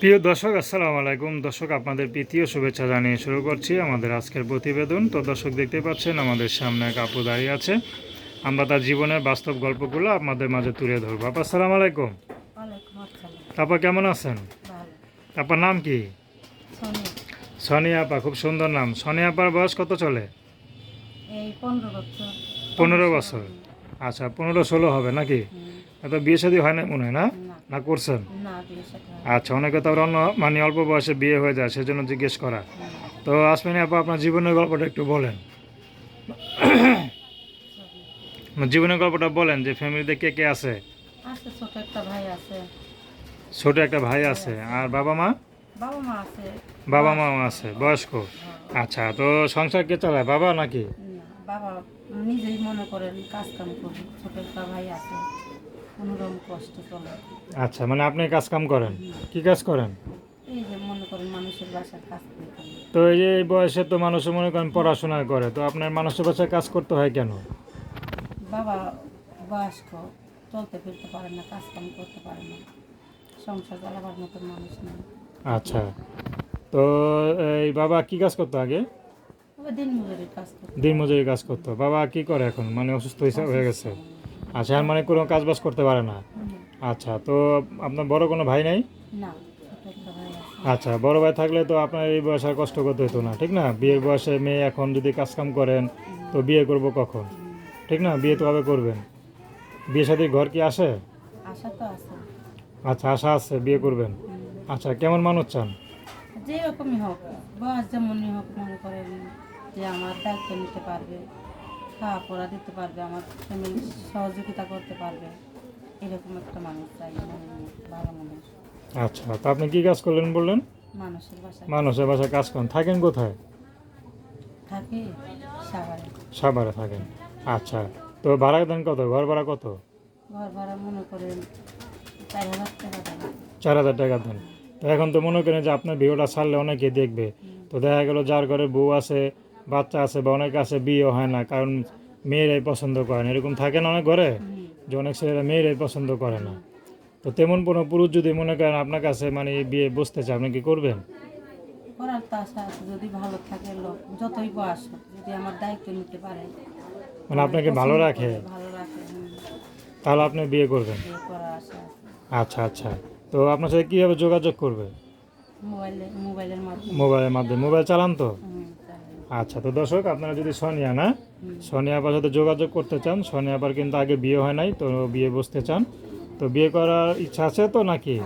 প্রিয় দর্শক আসসালামু আলাইকুম। দর্শক আপনাদের প্রীতীয় শুভেচ্ছা জানিয়ে শুরু করছি আমাদের আজকের প্রতিবেদন। তো দর্শক দেখতে পাচ্ছেন আমাদের সামনে এক আপু দাঁড়িয়ে আছে। আমরা তার জীবনের বাস্তব গল্পগুলো আপনাদের মাঝে তুলে ধরবো। আপা আসসালামু আলাইকুম। তারপর কেমন আছেন? তারপর নাম কি? সোনি সনিয়া আপা খুব সুন্দর নাম। সনিয়া আপার বয়স কত চলে? পনেরো বছর। আচ্ছা পনেরো ষোলো হবে নাকি? এত বিয়ে শাদী হয় না মনে হয় না? না করছেন। আচ্ছা অনেকে তো অন্য মানে অল্প বয়সে বিয়ে হয়ে যায় সেজন্য জিজ্ঞেস করা। তো আসমিনী আপা আপনার জীবনের গল্পটা একটু বলেন। জীবনের গল্পটা বলেন যে ফ্যামিলিতে কে কে আছে? ছোট একটা ভাই আছে। ছোট একটা ভাই আছে। আর বাবা মা? বাবা মা আছে। মাও আছে বয়স্ক। হ্যাঁ, আচ্ছা তো সংসার কে চালায় বাবা নাকি? বাবা নিজেই মনে করেন কাজ কাম করি ছোট একটা ভাই আছে। কষ্ট চলে আচ্ছা মানে আপনি কাজ কাম করেন। কি কাজ করেন? এই যে মনে করেন মানুষের বাসার কাজ তো এই যে এই বয়সে তো মানুষ মনে করেন পড়াশোনা করে তো আপনার মানুষের বাসায় কাজ করতে হয় কেন? বাবা বয়স্ক চলতে ফিরতে পারে না কাজ কাম করতে পারে না। সংসার চালাবার মানুষ নেই। আচ্ছা তো এই বাবা কি কাজ করতো আগে? ওই দিন মজুরির কাজ করতে। কাজ করতো। বাবা কি করে এখন? মানে অসুস্থ হয়ে গেছে? আচ্ছা আর মানে কোনো কাজ বাজ করতে পারে না? আচ্ছা তো আপনার বড় কোনো ভাই নাই? না আচ্ছা বড় ভাই থাকলে তো আপনার এই বয়সে আর কষ্ট করতে হতো না ঠিক না? বিয়ের বয়সে মেয়ে এখন যদি কাজকাম করেন তো বিয়ে করব কখন? ঠিক না? বিয়ে তো কবে করবেন। বিয়ে সাথে ঘর কি আসে? আছে। আচ্ছা আশা আছে বিয়ে করবেন। আচ্ছা কেমন মানুষ চান? যে রকমই হোক বয়স যেমনই হোক মনে করেন যে আমার দায়িত্ব নিতে পারবে। খাওয়া পড়া দিতে পারবে আমার ফ্যামিলি সহযোগিতা করতে পারবে। এরকম একটা মানুষ চাই ভালো মানুষ আচ্ছা তা আপনি কি কাজ করলেন বললেন? মানুষের বাসায়। মানুষের বাসায় কাজ করেন। থাকেন কোথায়? থাকে সাবারে সাভারে থাকেন। আচ্ছা তো ভাড়া দেন কত? ঘর ভাড়া কত? ঘর ভাড়া মনে করেন চার হাজার টাকা চার হাজার টাকা দেন। তো এখন তো মনে করেন যে আপনার ভিডিওটা ছাড়লে অনেকে দেখবে। তো দেখা গেল যার ঘরে বউ আছে বাচ্চা আছে বা অনেক আছে বিয়ে হয় না কারণ মেয়েরাই পছন্দ করে না। এরকম থাকে না অনেক ঘরে যে অনেক ছেলেরা মেয়েরাই পছন্দ করে না। তো তেমন কোনো পুরুষ যদি মনে করেন আপনার কাছে মানে বিয়ে বসতে চায় আপনি কি করবেন? করার তো আশা আছে যদি ভালো থাকে লোক যতই বয়স যদি আমার দায়িত্ব নিতে পারে। মানে আপনাকে ভালো রাখে? ভালো রাখে তাহলে আপনি বিয়ে করবেন? বিয়ে করার আশা আছে। আচ্ছা আচ্ছা। তো আপনার সাথে কীভাবে যোগাযোগ করবে? মোবাইলে মোবাইলের মাধ্যমে। মোবাইলের মাধ্যমে। মোবাইল চালান তো। আচ্ছা তো দর্শক, আপনারা যদি সোনিয়া, না? সোনিয়া আপার সাথে যোগাযোগ করতে চান, সোনিয়া আপার কিন্তু আগে বিয়ে হয় নাই, তো বিয়ে বসতে চান। তো বিয়ে করার ইচ্ছা আছে তো নাকি।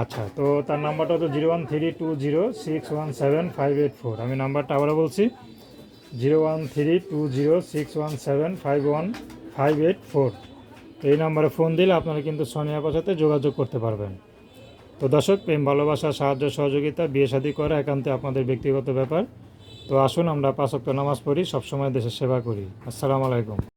আচ্ছা তো তার নাম্বারটা তো zero one three two zero six one seven five eight four. আমি নাম্বারটা আবারও বলছি, zero one three two zero six one seven five one five eight four. তো এই নাম্বারে ফোন দিলে আপনারা কিন্তু সোনিয়া আপার সাথে যোগাযোগ করতে পারবেন। তো দর্শক, প্রেম, ভালোবাসা, সাহায্য, সহযোগিতা, বিয়ে শাদী করা একান্তে আপনাদের ব্যক্তিগত ব্যাপার। তো আসুন আমরা পাঁচ পাঁচক্ত নামাজ পড়ি সবসময় দেশের সেবা করি। আসসালামু আলাইকুম।